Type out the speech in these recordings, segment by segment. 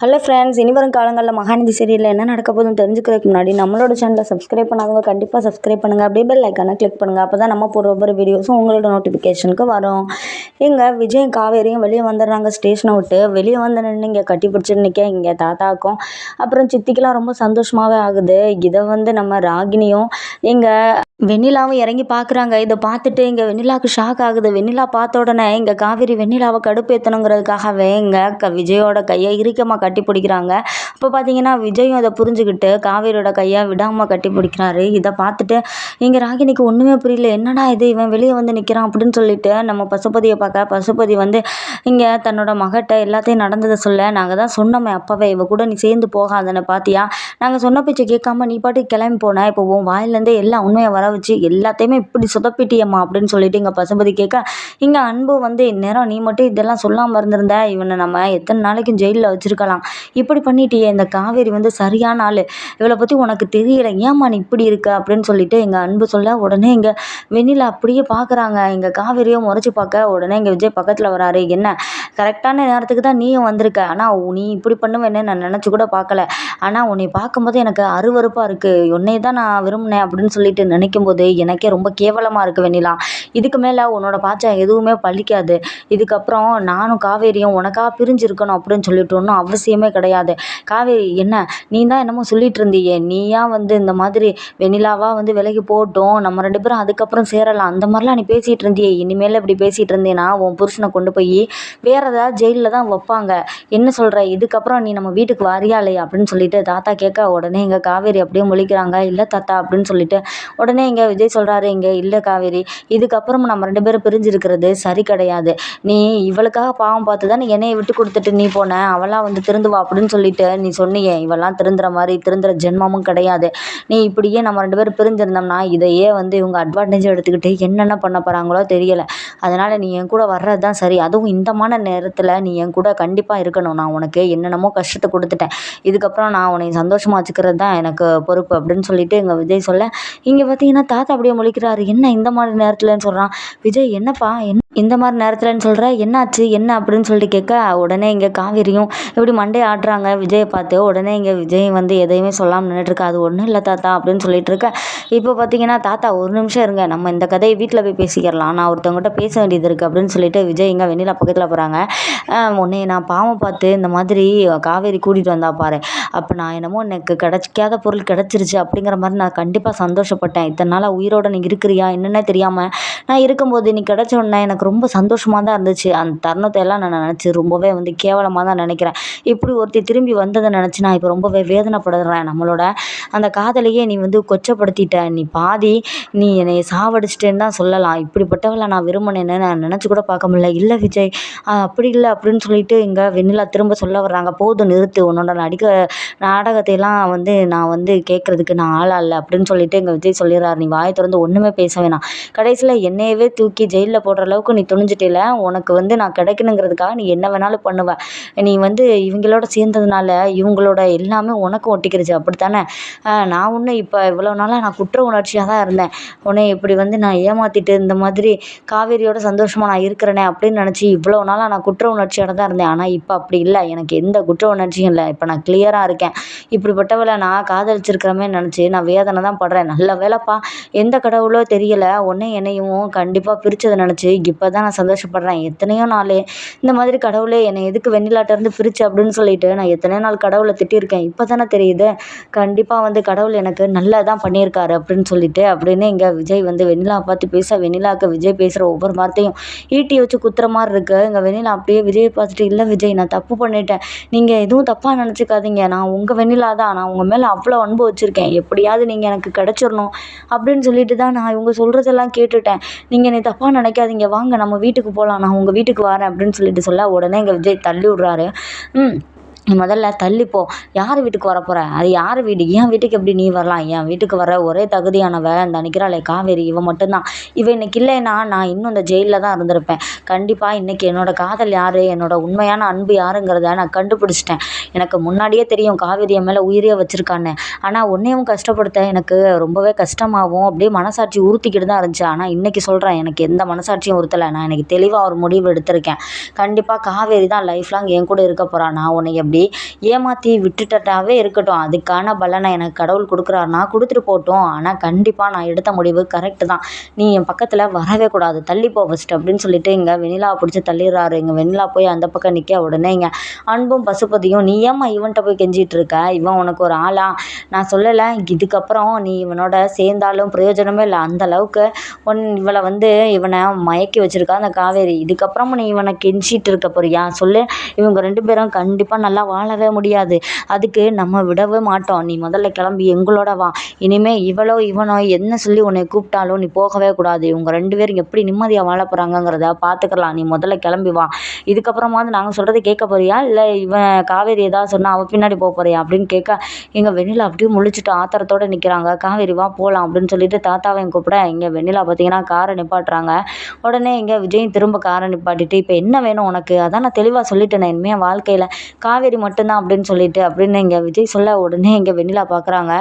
Hello friends இனி வரும் காலங்களில் மகாநதி சீரியலில் என்ன நடக்க போகுதுன்னு தெரிஞ்சுக்கிறதுக்கு முன்னாடி நம்மளோட சேனலை சப்ஸ்கிரைப் பண்ணாதவங்க கண்டிப்பாக சப்ஸ்கிரைப் பண்ணுங்கள் அப்படியே பெல் ஐக்கானை கிளிக் பண்ணுங்கள் அப்போ தான் நம்ம போடுற ஒவ்வொரு வீடியோஸும் உங்களோட நோட்டிஃபிகேஷனுக்கு வரும். இங்கே விஜயும் காவேரியும் வெளியே வந்துடுறாங்க ஸ்டேஷனை விட்டு. வெளியே வந்து நின்று இங்கே கட்டி பிடிச்சிட்டு நிற்க இங்கே தாத்தாக்கும். அப்புறம் சித்திக்கெலாம் ரொம்ப சந்தோஷமாகவே ஆகுது. இதை வந்து நம்ம ராகினியும் இங்கே வெண்ணிலாவும் இறங்கி பார்க்குறாங்க இதை பார்த்துட்டு இங்கே வெண்ணிலாவுக்கு ஷாக் ஆகுது. வெண்ணிலா பார்த்த உடனே இங்கே காவேரி வெண்ணிலாவை கடுப்பேற்றணுங்கிறதுக்காகவே இங்கே க விஜயோட கையை இறுக்கமாக கட்டி பிடிக்கிறாங்க. இப்போ பார்த்தீங்கன்னா விஜயும் அதை புரிஞ்சுக்கிட்டு காவேரியோட கையை விடாமல் கட்டி பிடிக்கிறாரு. இதை பார்த்துட்டு இங்கே ராகினிக்கு ஒன்றுமே புரியல. என்னடா இது? இவன் வெளியே வந்து நிற்கிறான் அப்படின்னு சொல்லிட்டு நம்ம பசுபதியை பார்க்க பசுபதி வந்து இங்கே தன்னோட மகட்ட எல்லாத்தையும் நடந்ததை சொல்ல நாங்கள் தான் சொன்னோமே அப்போவே இவ கூட நீ சேர்ந்து போகாதன்னு பார்த்தியா நாங்கள் சொன்ன பேச்சை கேட்காம நீ பாட்டுக்கு கிளம்பி போன இப்போ உன் வாயிலேருந்தே எல்லாம் உண்மையை வர வச்சு எல்லாத்தையுமே இப்படி சொதப்பிட்டியம்மா அப்படின்னு சொல்லிட்டு இங்கே பசுபதி கேட்க இங்கே அன்பு வந்து இந்நேரம் நீ மட்டும் இதெல்லாம் சொல்லாமல் இருந்திருந்த இவனை நம்ம எத்தனை நாளைக்கும் ஜெயிலில் வச்சுருக்கலாம். இப்படி பண்ணிட்டியே இந்த காவேரி வந்து சரியான ஆள். இவளை பற்றி உனக்கு தெரியல. ஏம்மா நீ இப்படி இருக்க? அப்படின்னு சொல்லிட்டு எங்கள் அன்பு சொல்ல உடனே இங்கே வெண்ணில அப்படியே பார்க்குறாங்க எங்கள் காவேரியை முறைச்சி பார்க்க உடனே இங்கே விஜய் பக்கத்தில் வராரு. என்ன? கரெக்டான நேரத்துக்கு தான் நீயும் வந்திருக்க. ஆனால் நீ இப்படி பண்ணுவேன்னு நான் நினச்சி கூட பார்க்கல. ஆனால் உன்னை பார்க்கும்போது எனக்கு அருவருப்பாக இருக்குது உன்னை தான் நான் விரும்பினேன் அப்படின்னு சொல்லிட்டு நினைக்கும் போது எனக்கே ரொம்ப கேவலமாக இருக்குது வெண்ணிலா. இதுக்கு மேலே உன்னோட பாச்சா எதுவுமே பழிக்காது. இதுக்கப்புறம் நானும் காவேரியும் உனக்காக பிரிஞ்சு இருக்கணும் அப்படின்னு சொல்லிட்டு ஒன்றும் அவசியமே கிடையாது. காவேரி என்ன? நீ தான் என்னமோ சொல்லிட்டு இருந்தியே. நீயா வந்து இந்த மாதிரி வெண்ணிலாவாக வந்து விலகி போட்டோம் நம்ம ரெண்டு பேரும் அதுக்கப்புறம் சேரலாம். அந்த மாதிரிலாம் நீ பேசிகிட்டு இருந்தியே. இனிமேல் இப்படி பேசிகிட்டு இருந்தேன்னா உன் புருஷனை கொண்டு போய் வே ஏதாவது ஜெயிலில் தான் வைப்பாங்க. என்ன சொல்கிற இதுக்கப்புறம் நீ நம்ம வீட்டுக்கு வாரியா இல்லையா? அப்படின்னு சொல்லிட்டு தாத்தா கேட்க உடனே இங்கே காவேரி அப்படியே முழிக்கிறாங்க. இல்லை தாத்தா அப்படின்னு சொல்லிட்டு. உடனே இங்கே விஜய் சொல்கிறாரு இங்கே இல்லை காவேரி. இதுக்கப்புறம் நம்ம ரெண்டு பேரும் பிரிஞ்சிருக்கிறது சரி கிடையாது. நீ இவளுக்காக பாவம் பார்த்து தான் என்னையை விட்டு கொடுத்துட்டு நீ போன? அவளாம் வந்து திருந்துவா அப்படின்னு சொல்லிட்டு நீ சொன்னியே இவெல்லாம் திருந்துற மாதிரி திருந்துற ஜென்மமும் கிடையாது. நீ இப்படியே நம்ம ரெண்டு பேரும் பிரிஞ்சிருந்தோம்னா இதையே வந்து இவங்க அட்வான்டேஜ் எடுத்துக்கிட்டு என்னென்ன பண்ண போகிறாங்களோ தெரியலை. அதனால் நீ என் கூட வர்றது தான் சரி. அதுவும் இந்தமான நேரத்தில் நீ என் கூட கண்டிப்பாக இருக்கணும். நான் உனக்கு என்னென்னமோ கஷ்டத்தை கொடுத்துட்டேன். இதுக்கப்புறம் நான் உன்னை சந்தோஷமாக வச்சுக்கிறது தான் எனக்கு பொறுப்பு அப்படின்னு சொல்லிட்டு எங்கள் விஜய் சொல்ல இங்கே பார்த்தீங்கன்னா தாத்தா அப்படியே முழிக்கிறாரு. என்ன இந்த மாதிரி நேரத்தில்னு சொல்கிறான் விஜய் என்னப்பா என்ன இந்த மாதிரி நேரத்துலன்னு சொல்கிற என்னாச்சு? என்ன? அப்படின்னு சொல்லிட்டு கேட்க உடனே இங்கே காவேரியும் இப்படி மண்டே ஆடுறாங்க விஜயை பார்த்து உடனே இங்கே விஜய் வந்து எதையுமே சொல்லாமல் நின்றுட்டுருக்கா அது ஒன்றும் இல்லை தாத்தா அப்படின்னு சொல்லிட்டு இருக்க. இப்போ பார்த்தீங்கன்னா தாத்தா ஒரு நிமிஷம் இருங்க. நம்ம இந்த கதையை வீட்டில் போய் பேசிக்கிறலாம். நான் ஒருத்தவங்ககிட்ட பேச வேண்டியது இருக்குது அப்படின்னு சொல்லிட்டு விஜய் இங்கே வெண்ணிலா பக்கத்தில் போகிறாங்க உன்னை நான் பாவம் பார்த்து இந்த மாதிரி காவேரி கூட்டிகிட்டு வந்தா பாரு. அப்போ நான் என்னமோ எனக்கு கிடைக்காத பொருள் கிடச்சிருச்சு அப்படிங்கிற மாதிரி நான் கண்டிப்பாக சந்தோஷப்பட்டேன். இத்தனை நாளாக உயிரோட நீ இருக்கிறியா? என்னென்ன தெரியாமல் நான் இருக்கும்போது நீ கிடச்ச உடனே எனக்கு ரொம்ப சந்தோஷமாக தான் இருந்துச்சு. அந்த தருணத்தை எல்லாம் நான் நினச்சி ரொம்பவே வந்து கேவலமாக தான் நினைக்கிறேன். இப்படி ஒருத்தி திரும்பி வந்ததை நினச்சி நான் இப்போ ரொம்பவே வேதனைப்படுறேன். நம்மளோட அந்த காதலையே நீ வந்து கொச்சப்படுத்திட்ட. நீ பாதி நீ என்னை சாவடிச்சிட்டேன்னு தான் சொல்லலாம். இப்படிப்பட்டவளை நான் விரும்பினேன்னு நான் நினச்சி கூட பார்க்க முடியல. இல்லை விஜய் அப்படி இல்லை அப்படின்னு சொல்லிட்டு இங்கே வெண்ணிலா திரும்ப சொல்ல வர்றாங்க. போதும் நிறுத்து உன்னோட நடிக்க நாடகத்தையெல்லாம் வந்து நான் வந்து கேட்குறதுக்கு நான் ஆளா இல்லை அப்படின்னு சொல்லிட்டு எங்கள் விஜய் சொல்லிடுறாரு. நீ வாயை திறந்து ஒன்றுமே பேச வேணாம். கடைசியில் என்னையவே தூக்கி ஜெயிலில் போடுற அளவுக்கு நீ துணிஞ்சிட்டில? உனக்கு வந்து நான் கிடைக்கணுங்கிறதுக்காக நீ என்ன வேணாலும் பண்ணுவ. நீ வந்து இவங்களோட சேர்ந்ததுனால இவங்களோட எல்லாமே உனக்கும் ஒட்டிக்கிருச்சு. அப்படித்தானே? நான் ஒன்றும் இப்போ இவ்வளோ நாளாக நான் குற்ற உணர்ச்சியாக தான் இருந்தேன். உன்னை இப்படி வந்து நான் ஏமாற்றிட்டு இந்த மாதிரி காவேரியோட சந்தோஷமாக நான் இருக்கிறேனே அப்படின்னு நினச்சி இவ்வளோ நாளாக நான் குற்ற உணர்ச்சியோட தான் இருந்தேன். ஆனால் இப்போ அப்படி இல்லை. எனக்கு எந்த குற்ற உணர்ச்சியும் இல்லை. இப்போ நான் கிளியராக இருக்கேன். இப்படிப்பட்டவளை நான் காதலிச்சிருக்கிறமே நினச்சி நான் வேதனை தான் படுறேன். நல்ல வேலைப்பா எந்த கடவுளோ தெரியலை. உன்னை என்னையும் கண்டிப்பாக பிரித்ததை நினச்சி இப்போ தான் நான் சந்தோஷப்படுறேன். எத்தனையோ நாள் இந்த மாதிரி கடவுளே என்னை எதுக்கு வெண்ணிலாட்டேருந்து பிரிச்சு அப்படின்னு சொல்லிட்டு நான் எத்தனையோ நாள் கடவுளை திட்டியிருக்கேன். இப்போ தானே தெரியுது. கண்டிப்பாக வந்து கடவுள் எனக்கு நல்லா தான் பண்ணியிருக்காரு அப்படின்னு சொல்லிட்டு அப்படின்னு இங்கே விஜய் வந்து வெண்ணிலா பார்த்து பேச வெண்ணிலாவுக்கு விஜய் பேசுகிற ஒவ்வொரு வார்த்தையும் ஈட்டி வச்சு குத்துற மாதிரி இருக்குது இங்கே வெண்ணிலா அப்படியே விஜயை பார்த்துட்டு இல்லை விஜய் நான் தப்பு பண்ணிட்டேன். நீங்கள் எதுவும் தப்பாக நினச்சிக்காதீங்க. நான் உங்கள் வெண்ணிலா தான். நான் உங்கள் மேலே அவ்வளோ அன்பு வச்சுருக்கேன். எப்படியாவது நீங்கள் எனக்கு கிடச்சிடணும். அப்படின்னு சொல்லிட்டு தான் நான் இவங்க சொல்கிறதெல்லாம் கேட்டுட்டேன். நீங்கள் என்னை தப்பாக நினைக்காதீங்க. வாங்க நம்ம வீட்டுக்கு போகலாம் நான் உங்கள் வீட்டுக்கு வரேன் அப்படின்னு சொல்லிட்டு சொல்ல உடனே இங்கே விஜய் தள்ளி விடுறாரு. ம் முதல்ல தள்ளிப்போ யார் வீட்டுக்கு வர போகிற அது யார் வீடு? என் வீட்டுக்கு எப்படி நீ வரலாம்? என் வீட்டுக்கு வர ஒரே தகுதியானவ இந்த நிற்கிறாளே காவேரி இவன் மட்டும்தான். இவன் இன்னைக்கு இல்லைன்னா நான் இன்னும் இந்த ஜெயிலில் தான் இருந்திருப்பேன். கண்டிப்பாக இன்றைக்கி என்னோடய காதல் யார்? என்னோடய உண்மையான அன்பு யாருங்கிறத நான் கண்டுபிடிச்சிட்டேன். எனக்கு முன்னாடியே தெரியும் காவேரி என் மேலே உயிரே வச்சுருக்கான்னு. ஆனால் உன்னையும் கஷ்டப்படுத்த எனக்கு ரொம்பவே கஷ்டமாகவும் அப்படியே மனசாட்சி உறுத்திக்கிட்டு தான் இருந்துச்சு. ஆனால் இன்றைக்கி சொல்கிறேன் எனக்கு எந்த மனசாட்சியும் உறுத்தலை. நான் எனக்கு தெளிவாக ஒரு முடிவு எடுத்திருக்கேன். கண்டிப்பாக காவேரி தான் லைஃப் லாங் என் கூட இருக்க போகிறான் நான் உன்னை எப்படி ஏமாற்றி விட்டுட்டாவே இருக்கட்டும். அதுக்கான பலனை எனக்கு கடவுள் கொடுக்குறாருனா கொடுத்துட்டு போட்டோம் ஆனால் கண்டிப்பாக நான் எடுத்த முடிவு கரெக்டு தான். நீ என் பக்கத்தில் வரவே கூடாது. தள்ளி போ ஃபஸ்ட்டு அப்படின்னு சொல்லிட்டு இங்கே வெண்ணிலா பிடிச்சி தள்ளிடுறாரு. இங்கே வெண்ணிலா போய் அந்த பக்கம் நிற்க உடனே இங்கே அன்பும் பசுபதியும் நீ ஏம்மா இவன்கிட்ட போய் கெஞ்சிட்டு இருக்க இவன் உனக்கு ஒரு ஆளா? நான் சொல்லலை இதுக்கப்புறம் நீ இவனோட சேர்ந்தாலும் பிரயோஜனமே இல்லை. அந்த அளவுக்கு ஒன் இவளை வந்து இவனை மயக்கி வச்சிருக்கா அந்த காவேரி. இதுக்கப்புறமும் நீ இவனை கெஞ்சிட்டு இருக்க போறியா? சொல்லு. இவங்க ரெண்டு பேரும் கண்டிப்பாக நல்லா வாழவே முடியாது. அதுக்கு நம்ம விடவே மாட்டோம். நீ முதல்ல கிளம்பி எங்களோட வா. இனிமே இவளோ இவனோ என்ன சொல்லி உன்னை கூப்பிட்டாலும் நீ போகவே கூடாது. இவங்க ரெண்டு பேரும் எப்படி நிம்மதியாக வாழ போகிறாங்கங்கிறத பார்த்துக்கலாம் நீ முதல்ல கிளம்பி வா. இதுக்கப்புறமாவது நாங்கள் சொல்கிறது கேட்க போறியா? இல்லை இவன் காவேரி ஏதாவது சொன்னால் அவள் பின்னாடி போக போறியா? அப்படின்னு கேட்க எங்கள் வெண்ணிலா அப்படியே முழிச்சிட்டு ஆத்திரத்தோட நிற்கிறாங்க காவேரி வா போகலாம் அப்படின்னு சொல்லிட்டு தாத்தாவையும் கூப்பிட இங்கே வெண்ணிலா பார்த்தீங்கன்னா காரை நிப்பாட்டுறாங்க. உடனே இங்கே விஜயும் திரும்ப காரை நிப்பாட்டிட்டு இப்போ என்ன வேணும் உனக்கு? அதான் நான் தெளிவாக சொல்லிட்டேன் இனிமேல் வாழ்க்கையில். காவேரி மட்டும்தான் அப்படின்னு சொல்லிட்டு அப்படின்னு இங்கே விஜய் சொல்ல உடனே இங்கே வெண்ணிலா பார்க்குறாங்க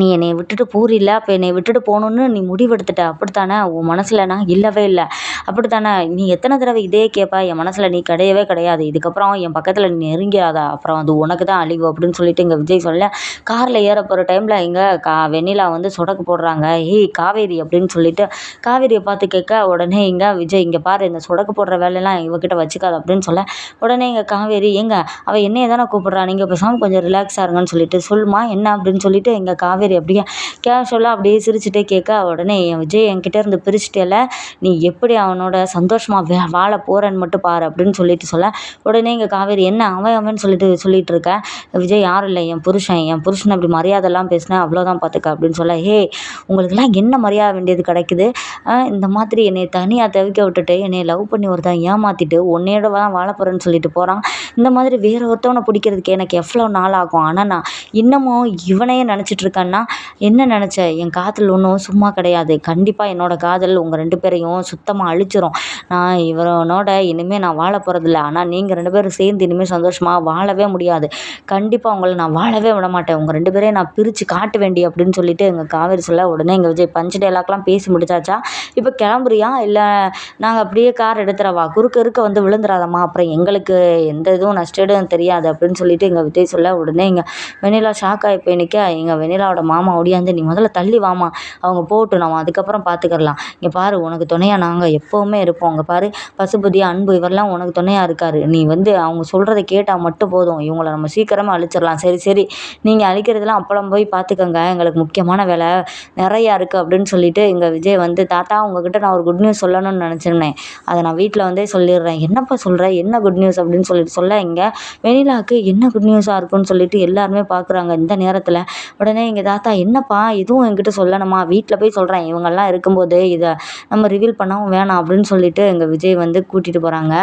நீ என்னையை விட்டுட்டு போறில்ல அப்போ என்னையை விட்டுட்டு போகணுன்னு நீ முடிவெடுத்துட்ட. அப்படித்தானே? உன் மனசில் நான் இல்லவே இல்லை. அப்படித்தானே? நீ எத்தனை தடவை இதே கேட்ப என் மனசில் நீ கிடையவே கிடையாது. இதுக்கப்புறம் என் பக்கத்தில் நீ நெருங்கியாதா அப்புறம் அது உனக்கு தான் அழிவு அப்படின்னு சொல்லிட்டு இங்கே விஜய் சொல்ல காரில் ஏற போகிற டைமில் இங்கே கா வெண்ணிலா வந்து சொடக்கு போடுறாங்க. ஏய் காவேரி அப்படின்னு சொல்லிட்டு காவேரியை பார்த்து கேட்க உடனே இங்கே விஜய் இங்கே பாரு இந்த சொடக்கு போடுற வேலையெல்லாம் இவகிட்ட வச்சுக்காது அப்படின்னு சொல்ல. உடனே இங்கே காவேரி எங்க அவள் என்னையை தானே கூப்பிட்றா? நீங்கள் பேசாமல் கொஞ்சம் ரிலாக்ஸாக இருங்கன்னு சொல்லிட்டு சொல்லுமா என்ன அப்படின்னு சொல்லிட்டு எங்கள் காவேரி அப்படியே கேஷுவலாக அப்படியே சிரிச்சுட்டே கேட்க உடனே என் விஜய் என்கிட்ட இருந்து பிரிச்சுட்டேல நீ எப்படி அவனோட சந்தோஷமாக வே வாழ போகிறேன்னு மட்டும் பாரு அப்படின்னு சொல்லிட்டு சொல்ல உடனே இங்கே காவேரி என்ன அவன் அவன் சொல்லிட்டு சொல்லிட்டு இருக்க? விஜய் யாரும் இல்லை என் புருஷன் என் புருஷன் அப்படி மரியாதைலாம் பேசினேன் அவ்வளோதான் பார்த்துக்க அப்படின்னு சொல்ல ஹே உங்களுக்கெல்லாம் என்ன மரியாதை வேண்டியது கிடைக்குது? இந்த மாதிரி என்னை தனியாக தவிக்க விட்டுட்டு என்னை லவ் பண்ணி ஒருத்தன் ஏமாற்றிட்டு உன்னையோட தான் வாழ போகிறேன்னு சொல்லிட்டு போகிறான் இந்த மாதிரி வேற ஒருத்தவனை பிடிக்கிறதுக்கு எனக்கு எவ்வளோ நாள் ஆகும்? ஆனால் நான் இன்னமும் இவனையே நினச்சிட்டு இருக்கேன்னா என்ன நினச்ச? என் காதல் ஒன்றும் சும்மா கிடையாது. கண்டிப்பாக என்னோடய காதல் உங்கள் ரெண்டு பேரையும் சுத்தமாக அழிச்சிரும். நான் இவனோட இனிமேல் நான் வாழ போகிறதில்ல ஆனால் நீங்கள் ரெண்டு பேரும் சேர்ந்து இனிமேல் சந்தோஷமாக வாழவே முடியாது. கண்டிப்பாக உங்களை நான் வாழவே விட மாட்டேன். உங்கள் ரெண்டு பேரையும் நான் பிரித்து காட்ட வேண்டி அப்படின்னு சொல்லிட்டு எங்கள் காவேரி சொல்ல உடனே எங்கள் விஜய் பஞ்சு டைலாக்லாம் பேசி முடிச்சாச்சா? இப்போ கிளம்புறியா? இல்லை நாங்கள் அப்படியே கார் எடுத்துறவா? குறுக்க இருக்க வந்து விழுந்துடாதம்மா அப்புறம் எங்களுக்கு எந்த இதுவும் நஷ்டம் தெரியாது அப்படின்னு சொல்லிட்டு எங்கள் விஜய் சொல்ல உடனே எங்கள் வெண்ணிலா ஷாக் ஆகி போய் நிற்க எங்கள் வெண்ணிலாவோட மாமா ஒடியாந்து நீ முதல்ல தள்ளி வாமா. அவங்க போகட்டும் நம்ம அதுக்கப்புறம் பார்த்துக்கலாம் இங்கே பாரு உனக்கு துணையாக நாங்கள் எப்போவுமே இருப்போம். அங்கே பாரு பசுபதி அன்பு இவரெல்லாம் உனக்கு துணையாக இருக்கார். நீ வந்து அவங்க சொல்கிறத கேட்டால் மட்டும் போதும். இவங்கள நம்ம சீக்கிரமாக அழிச்சிடலாம் சரி சரி. நீங்கள் அழிக்கிறதெல்லாம் அப்பளம் போய் பார்த்துக்கோங்க எங்களுக்கு முக்கியமான வேலை நிறையா இருக்குது அப்படின்னு சொல்லிட்டு எங்கள் விஜய் வந்து தாத்தா உங்ககிட்ட நான் ஒரு குட் நியூஸ் சொல்லணும்னு நினச்சிருந்தேன். அதை நான் வீட்டில் வந்தே சொல்லிடுறேன். என்னப்பா சொல்கிறேன் என்ன குட் நியூஸ் அப்படின்னு சொல்லிட்டு சொல்ல இங்கே வெண்ணிலாவுக்கு என்ன குட் நியூஸாக இருக்குன்னு சொல்லிட்டு எல்லாருமே பார்க்குறாங்க இந்த நேரத்தில். உடனே இங்கே தாத்தா என்னப்பா எதுவும் என்கிட்ட சொல்லணுமா? வீட்டில் போய் சொல்கிறேன் இவங்கெல்லாம் இருக்கும்போது இதை நம்ம ரிவீல் பண்ணவும் வேணாம் அப்படின்னு சொல்லிட்டு எங்கள் விஜய் வந்து கூட்டிகிட்டு போகிறாங்க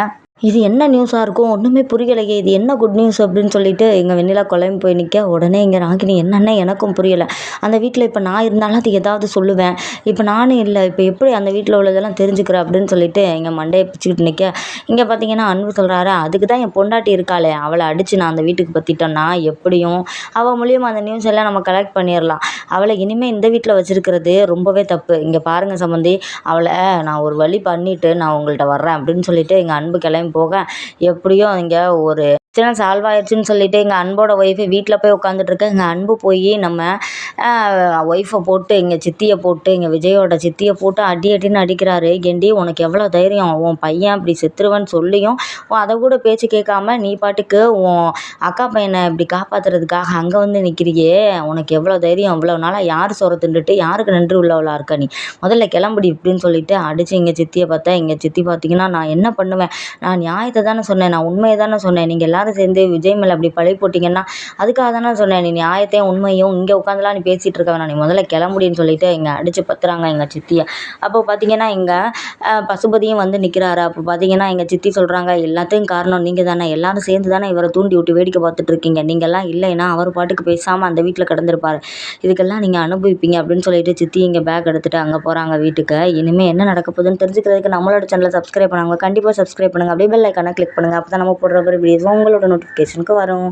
இது என்ன நியூஸாக இருக்கும்? ஒன்றுமே புரியலையே. இது என்ன குட் நியூஸ் அப்படின்னு சொல்லிட்டு எங்கள் வெண்ணிலா குழம்பு போய் நிற்க உடனே இங்கே ராகினி என்னென்ன எனக்கும் புரியலை. அந்த வீட்டில் இப்போ நான் இருந்தாலும் அது ஏதாவது சொல்லுவேன். இப்போ நானும் இல்லை. இப்போ எப்படி அந்த வீட்டில் உள்ளதெல்லாம் தெரிஞ்சுக்கிறேன் அப்படின்னு சொல்லிட்டு எங்கள் மண்டையை பிடிச்சிக்கிட்டு நிற்க இங்கே பார்த்தீங்கன்னா அன்பு சொல்கிறாரு அதுக்கு தான் என் பொண்டாட்டி இருக்காளே. அவளை அடித்து நான் அந்த வீட்டுக்கு பற்றிட்டோன்னா எப்படியும்? அவள் மூலியமாக அந்த நியூஸ் எல்லாம் நம்ம கலெக்ட் பண்ணிடலாம். அவளை இனிமேல் இந்த வீட்டில் வச்சுருக்கிறது ரொம்பவே தப்பு. இங்கே பாருங்கள் சம்மந்தி அவளை நான் ஒரு வழி பண்ணிவிட்டு நான் உங்கள்கிட்ட வர்றேன் அப்படின்னு சொல்லிட்டு எங்கள் அன்பு கிளம்பி போக எப்படியும் இங்கே ஒரு பிரச்சனை சால்வ் ஆயிடுச்சுன்னு சொல்லிட்டு எங்கள் அன்போட ஒய்ஃபு வீட்டில் போய் உட்காந்துட்ருக்க எங்கள் அன்பு போய் நம்ம ஒய்ஃபை போட்டு எங்கள் சித்தியை போட்டு எங்கள் விஜயோட சித்தியை போட்டு அடி அடின்னு அடிக்கிறாரு. ஏண்டி உனக்கு எவ்வளோ தைரியம்? உன் பையன் இப்படி செத்துருவேன்னு சொல்லியும் அதை கூட பேச்சு கேட்காம நீ பாட்டுக்கு உன் அக்கா பையனை இப்படி காப்பாற்றுறதுக்காக அங்கே வந்து நிற்கிறியே உனக்கு எவ்வளோ தைரியம்? இவ்வளோ நாளாக யார் சொர தின்றுட்டு யாருக்கு நன்றி உள்ளவளாக இருக்க நீ? முதல்ல கிளம்புடி இப்படின்னு சொல்லிட்டு அடித்து எங்கள் சித்தியை பார்த்தா எங்கள் சித்தி பார்த்தீங்கன்னா நான் என்ன பண்ணுவேன்? நான் நியாயத்தை தானே சொன்னேன். நான் உண்மையை தானே சொன்னேன். நீங்கள் எல்லாரும் சேர்ந்து விஜய் மேலே அப்படி பழி போட்டிங்கன்னா அதுக்காக தானே சொன்னேன். நீ நியாயத்தையும் உண்மையும் இங்கே உட்காந்துலாம் நீ பேசிகிட்டு இருக்க வேணாம். நீ முதல்ல கிளம்புடின்னு சொல்லிட்டு இங்கே அடித்து பத்துறாங்க எங்கள் சித்தியை. அப்போ பார்த்தீங்கன்னா இங்கே பசுபதியும் வந்து நிற்கிறாரு அப்போ பார்த்தீங்கன்னா எங்கள் சித்தி சொல்கிறாங்க எல்லாத்தையும் காரணம் நீங்கள் தானே எல்லாரும் சேர்ந்து தானே இவரை தூண்டி விட்டு வேடிக்கை பார்த்துட்ருக்கீங்க நீங்கள்லாம் இல்லைன்னா அவர் பாட்டுக்கு பேசாமல் அந்த வீட்டில் கிடந்திருப்பார். இதுக்கெல்லாம் நீங்கள் அனுபவிப்பீங்க அப்படின்னு சொல்லிட்டு சித்தி இங்கே பேக் எடுத்துகிட்டு அங்கே போகிறாங்க வீட்டுக்கு. இனிமேல் என்ன நடக்க போகுதுன்னு தெரிஞ்சுக்கிறதுக்கு நம்மளோட சேனலை சப்ஸ்கிரைப் பண்ணுவாங்க கண்டிப்பாக சப்ஸ்கிரைப் பண்ணுங்கள் அப்படியே பெல் ஐக்கானை கிளிக் பண்ணுங்கள் அப்போ தான் நம்ம போடுற ஒரு வீடியோஸ் உங்களோட நோட்டிஃபிகேஷனுக்கு வரும்.